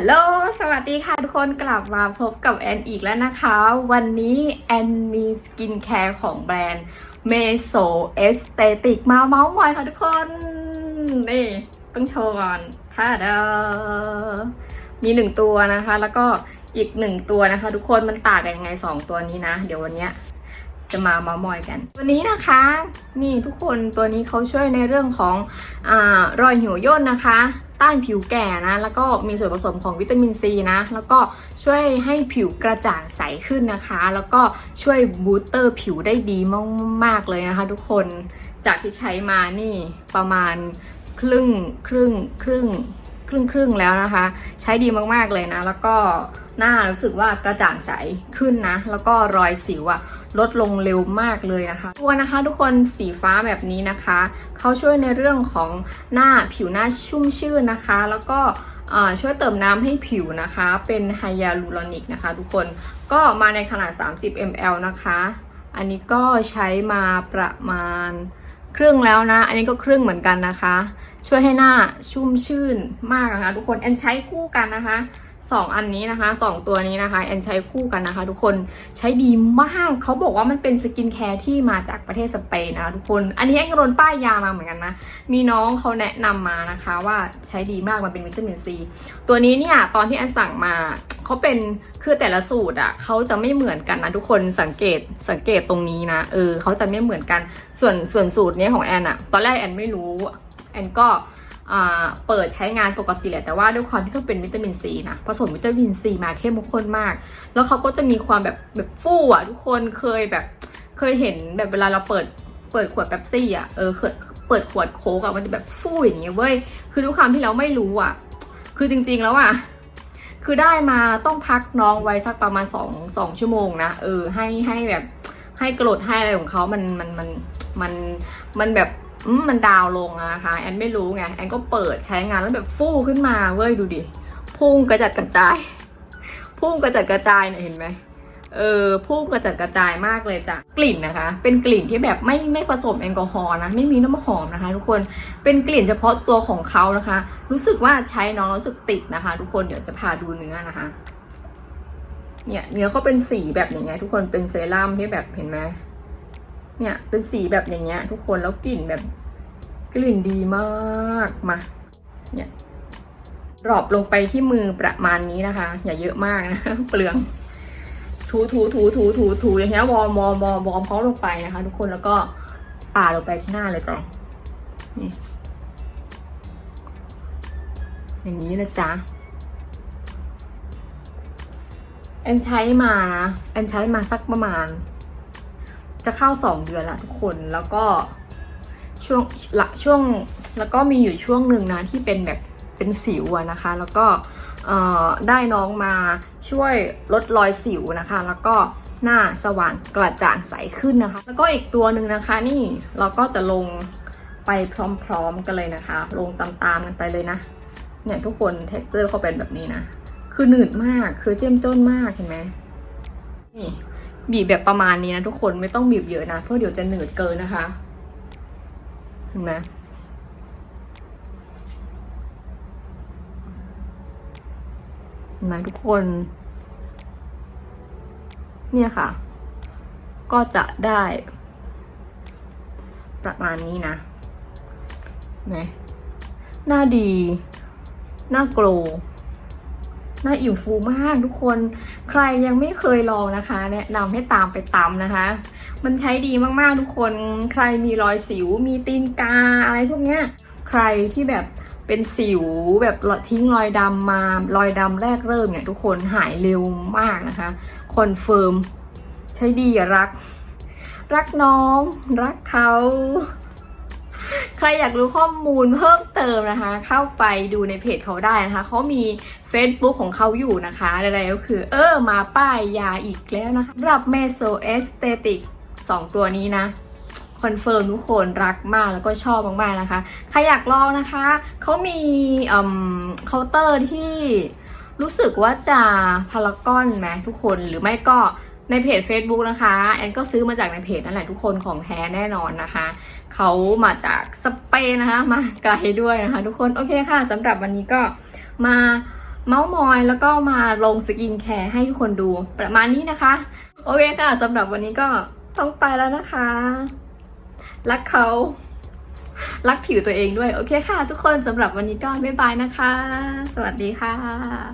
ลโหล สวัสดีค่ะทุกคนกลับมาพบกับแอนอีกแล้วนะคะ วันนี้แอนมีสกินแคร์ของแบรนด์เมโซเอสเตติกมาเมาส์มอยค่ะทุกคน นี่ ต้องโชว์ก่อนท่าเดามีหนึ่งตัวนะคะ แล้วก็อีกหนึ่งตัวนะคะ ทุกคนมันต่างกันยังไงสองตัวนี้นะ เดี๋ยววันนี้จะมาเมามอยกัน ตัวนี้นะคะ นี่ทุกคนตัวนี้เขาช่วยในเรื่องของอรอยหี่ยวย่นนะคะ ต้านผิวแก่นะ แล้วก็มีส่วนผสมของวิตามินซีนะ แล้วก็ช่วยให้ผิวกระจ่างใสขึ้นนะคะ แล้วก็ช่วยบูสเตอร์ผิวได้ดีมากๆเลยนะคะ ทุกคน จากที่ใช้มานี่ประมาณครึ่งครึ่งครึ่ง ครึ่งครึ่งแล้วนะคะ ใช้ดีมากๆเลยนะ แล้วก็หน้ารู้สึกว่ากระจ่างใสขึ้นนะ แล้วก็รอยสิวอะลดลงเร็วมากเลยนะคะ ตัวนะคะทุกคนสีฟ้าแบบนี้นะคะ เขาช่วยในเรื่องของหน้าผิวหน้าชุ่มชื่นนะคะ แล้วก็ช่วยเติมน้ำให้ผิวนะคะ เป็นไฮยาลูรอนิกนะคะ ทุกคนก็มาในขนาด 30 ml นะคะ อันนี้ก็ใช้มาประมาณ ครึ่งแล้วนะ อันนี้ก็ครึ่งเหมือนกันนะคะ ช่วยให้หน้าชุ่มชื่นมากนะคะทุกคนแอนใช้คู่กันนะคะ สองอันนี้นะคะสองตัวนี้นะคะ แอนใช้คู่กันนะคะ ทุกคนใช้ดีมากเขาบอกว่ามันเป็นสกินแคร์ที่มาจากประเทศสเปนนะคะทุกคน อันนี้แอนก็โดนป้ายยามาเหมือนกันนะ มีน้องเขาแนะนำมานะคะ ว่าใช้ดีมากมันเป็นวิตามินซีตัวนี้เนี่ยตอนที่แอนสั่งมาเขาเป็นคือแต่ละสูตรอะเขาจะไม่เหมือนกันนะทุกคนสังเกตสังเกตตรงนี้นะเออเขาจะไม่เหมือนกันส่วนส่วนสูตรนี้ของแอนอะ ตอนแรกแอนไม่รู้แอนก็ เปิดใช้งานปกติแหละแต่ว่าด้วยความที่เขาเป็นวิตามินซีนะผสมวิตามินซีมาเข้มข้นมาก แล้วเขาก็จะมีความแบบแบบฟู่อะทุกคนเคยแบบเคยเห็นแบบเวลาเราเปิดเปิดขวดแป๊บซี่อะเออเปิดเปิดขวดโค้กอะมันจะแบบฟู่อย่างเงี้ยเว้ยคือทุกคำที่เราไม่รู้อะ คือจริง ๆแล้วอะคือได้มาต้องพักน้องไว้สักประมาณสองสองชั่วโมงนะเออให้ให้แบบให้กรดให้อะไรของเขามันมันมันมันมันแบบ มันดาวลงนะคะแอนไม่รู้ไงแอนก็เปิดใช้งานแล้วแบบฟู่ขึ้นมาเว้ยดูดิพุ่งกระจัดกระจาย พุ่งกระจัดกระจายเนี่ยเห็นไหมเออพุ่งกระจัดกระจายมากเลยจ้ะกลิ่นนะคะ เป็นกลิ่นที่แบบไม่ไม่ผสมแอลกอฮอล์นะไม่มีน้ำหอมนะคะ ทุกคนเป็นกลิ่นเฉพาะตัวของเขานะคะ รู้สึกว่าใช้น้องรู้สึกติดนะคะ ทุกคนเดี๋ยวจะพาดูเนื้อนะคะ เนี่ยเนื้อเขาเป็นสีแบบอย่างเงี้ยทุกคนเป็นเซรั่มที่แบบเห็นไหม เนี่ยเป็นสีแบบอย่างเงี้ย ทุกคนแล้วกลิ่นแบบ กลิ่นดีมากมาเนี่ยดรอปลงไปที่มือประมาณนี้นะคะ อย่าเยอะมากนะเปลือง ถูถูถูถูถูถูอย่างเงี้ยวอมวอมวอมวอมเขาลงไปนะคะ ทุกคนแล้วก็ป่าลงไปที่หน้าเลยก่อนนี่อย่างนี้นะจ๊ะแอนใช้มาแอนใช้มาสักประมาณ จะเข้าสองเดือนละทุกคนแล้วก็ช่วงละช่วงแล้วก็มีอยู่ช่วงหนึ่งนะที่เป็นแบบเป็นสิวนะคะ แล้วก็เอ่อได้น้องมาช่วยลดรอยสิวนะคะ แล้วก็หน้าสว่างกระจ่างใสขึ้นนะคะ แล้วก็อีกตัวหนึ่งนะคะนี่เราก็จะลงไปพร้อมๆกันเลยนะคะ ลงตามๆกันไปเลยนะเนี่ยทุกคนเท็กเจอร์เขาเป็นแบบนี้นะ คือหนืดมากคือเจ้มจ้นมากเห็นไหมนี่ บีบแบบประมาณนี้นะทุกคนไม่ต้องบีบเยอะนะเพราะเดี๋ยวจะหนืดเกินนะคะเห็นไหมเห็นไหมทุกคน เนี่ยค่ะ ก็จะได้ ประมาณนี้นะนะหน้าดี หน้าโกลว์ หน้าอิ่มฟูมากทุกคนใครยังไม่เคยลองนะคะแนะนำให้ตามไปตามนะคะ มันใช้ดีมากๆทุกคนใครมีรอยสิว มีตีนกาอะไรพวกเนี้ยใครที่แบบเป็นสิวแบบทิ้งรอยดำมารอยดำแรกเริ่มเนี่ยทุกคนหายเร็วมากนะคะคอนเฟิร์มใช้ดีอะรัก รักน้อง รักเขา ใครอยากรู้ข้อมูลเพิ่มเติมนะคะ เข้าไปดูในเพจเขาได้นะคะ เขามี Facebook ของเขาอยู่นะคะอะไรก็คือ เออมาป้ายยาอีกแล้วนะคะสำหรับเมโซเอสเตติกสองตัวนี้นะคอนเฟิร์มทุกคนรักมากแล้วก็ชอบมากๆนะคะ ใครอยากลองนะคะ เขามีเคาน์เตอร์ที่รู้สึกว่าจะพารากอนไหมทุกคนหรือไม่ก็ ในเพจ Facebook นะคะ แอนก็ซื้อมาจากในเพจนั่นแหละทุกคนของแท้แน่นอนนะคะ เขามาจากสเปนนะคะ มาไกลด้วยนะคะ ทุกคน โอเคค่ะสำหรับวันนี้ก็มาเมาส์มอยแล้วก็มาลงสกินแคร์ให้ทุกคนดูประมาณนี้นะคะ โอเคค่ะสำหรับวันนี้ก็ต้องไปแล้วนะคะ รักเขารักผิวตัวเองด้วย โอเคค่ะ ทุกคนสำหรับวันนี้ก็บ๊ายบายนะคะ สวัสดีค่ะ